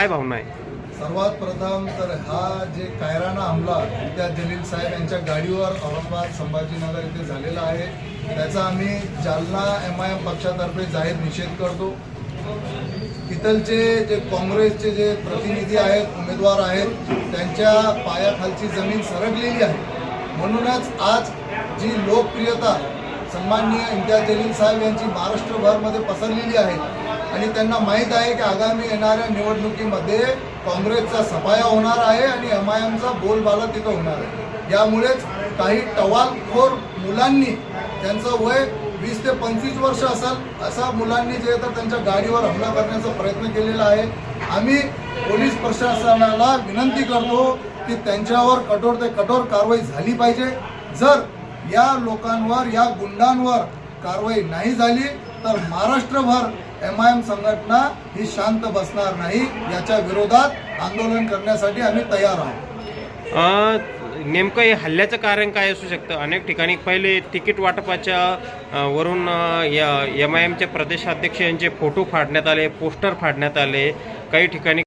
काय भावना आहे? सर्वात प्रथम तर हा जे कायराना हमला त्या जलील साहेब यांच्या गाडीवर औरंगाबाद संभाजीनगर इथे झालेला आहे. त्याचा आम्ही जालना एम आय एम पक्षातर्फे जाहीर निषेध करतो. इथलचे जे काँग्रेसचे जे प्रतिनिधी आहेत उमेदवार आहेत त्यांच्या पायाखालची जमीन सरकलेली आहे. म्हणूनच आज जी लोकप्रियता सन्माननीय इम्तियाज जलील साहेब यांची महाराष्ट्रभरमध्ये पसरलेली आहे आणि त्यांना माहीत आहे की आगामी येणाऱ्या निवडणुकीमध्ये काँग्रेसचा सफाया होणार आहे आणि एम आय एमचा बोलबाला तिथं होणार आहे. यामुळेच काही टवालखोर मुलांनी त्यांचं वय वीस ते पंचवीस वर्ष असेल असा मुलांनी जे तर त्यांच्या गाडीवर हमला करण्याचा प्रयत्न केलेला आहे. आम्ही पोलीस प्रशासनाला विनंती करतो की त्यांच्यावर कठोर ते कठोर कारवाई झाली पाहिजे. जर या लोकांवर या गुंडांवर कारवाई नाही झाली तर महाराष्ट्रभर एम आय एम संघटना ही शांत बसणार नाही याच्या विरोधात आंदोलन करण्यासाठी आम्ही तयार आहोत. नेमकं हे हल्ल्याचं कारण काय असू शकतं? अनेक ठिकाणी पहिले तिकीट वाटपाच्या वरून या एम आय एमचे प्रदेशाध्यक्ष यांचे फोटो फाडण्यात आले पोस्टर फाडण्यात आले. काही ठिकाणी